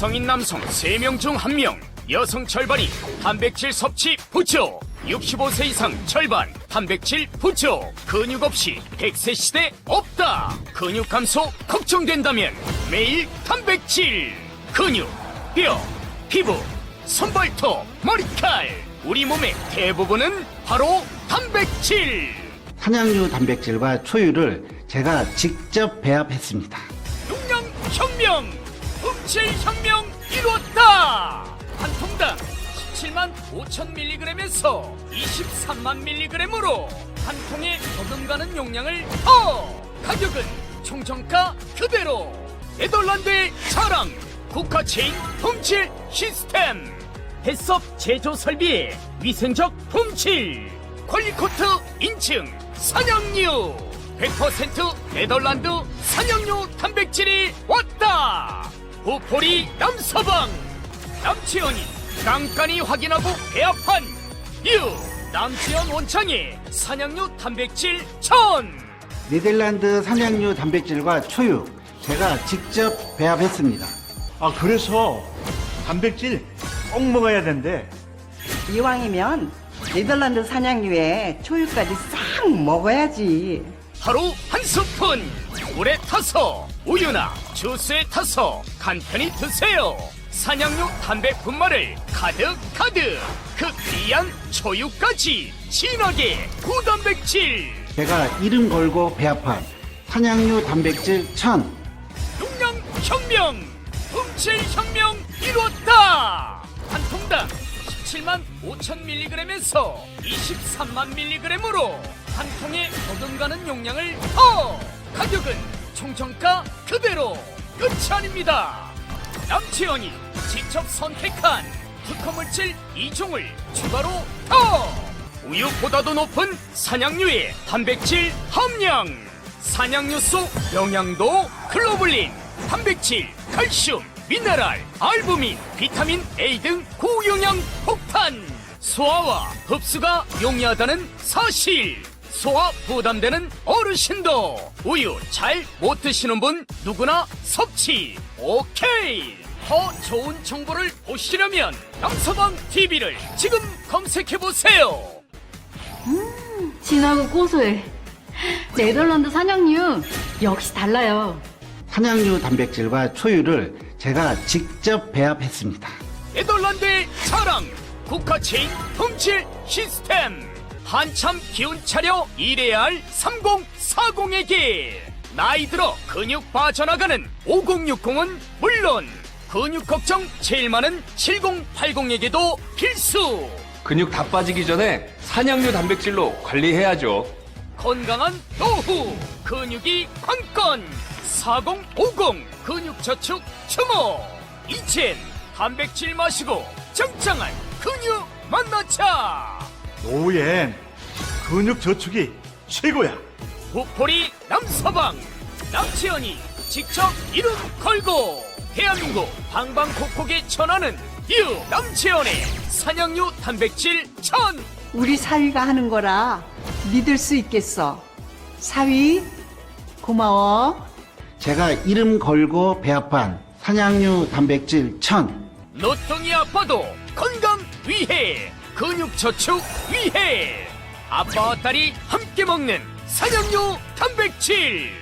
성인 남성 3명 중 1명, 여성 절반이 단백질 섭취 부족. 65세 이상 절반 단백질 부족. 근육 없이 100세 시대 없다. 근육 감소 걱정된다면 매일 단백질. 근육, 뼈, 피부, 손발톱, 머리칼. 우리 몸의 대부분은 바로 단백질. 산양류 단백질과 초유를 제가 직접 배합했습니다. 용량 혁명, 흡질 혁명 이뤘다. 한 통당 17만 5천 밀리그램에서 23만 밀리그램으로 한 통에 거듭가는 용량을 더. 가격은 총정가 그대로. 네덜란드의 자랑 국가 체인 품질 시스템. 해썹 제조 설비 위생적 품질. 퀄리코트 인증 산양류 100% 네덜란드 산양류 단백질이 왔다 부포리 남서방 남치현이 깐깐히 확인하고 배합한 유 남치현 원창의 산양류 단백질 천 네덜란드 산양류 단백질과 초유 제가 직접 배합했습니다. 아 그래서 단백질 꼭 먹어야 된대. 이왕이면 네덜란드 산양류에 초유까지 싹 먹어야지. 하루 한 스푼 물에 타서 우유나 주스에 타서 간편히 드세요. 산양류 단백 분말을 가득 가득. 그 귀한 초유까지 진하게 고단백질. 제가 이름 걸고 배합한 산양류 단백질 천. 용량 혁명 훔칠 혁명 이뤘다. 한 통당 17만 5천 밀리그램에서 23만 밀리그램으로 한 통에 거듭가는 용량을 더. 가격은 총정가 그대로 끝이 아닙니다. 남치현이 직접 선택한 특허물질 2종을 추가로 더! 우유보다도 높은 산양류의 단백질 함량! 산양류 속 영양도 글로불린 단백질 칼슘 미네랄 알부민 비타민 A 등 고영양 폭탄! 소화와 흡수가 용이하다는 사실 소화 부담되는 어르신도 우유 잘 못 드시는 분 누구나 섭취 오케이 더 좋은 정보를 보시려면 남서방 TV를 지금 검색해 보세요. 진하고 고소해. 네덜란드 산양류 역시 달라요. 산양류 단백질과 초유를 제가 직접 배합했습니다. 네덜란드의 자랑 국가 체인 품질 시스템 한참 기운 차려 일해야 할 3040에게. 나이 들어 근육 빠져나가는 5060은 물론 근육 걱정 제일 많은 7080에게도 필수. 근육 다 빠지기 전에 산양류 단백질로 관리해야죠. 건강한 노후 근육이 관건. 4050 근육 저축 추모. 이젠 단백질 마시고 짱짱한 근육 만나자 노후엔 근육 저축이 최고야. 부포리 남서방 남치현이 직접 이름 걸고 대한민국 방방곡곡에 전하는 유 남치현의 산양류 단백질 천 우리 사위가 하는 거라 믿을 수 있겠어. 사위, 고마워. 제가 이름 걸고 배합한 산양류 단백질 천 노통이 아파도 건강 위해 근육 저축 위해 아빠와 딸이 함께 먹는 산양류 단백질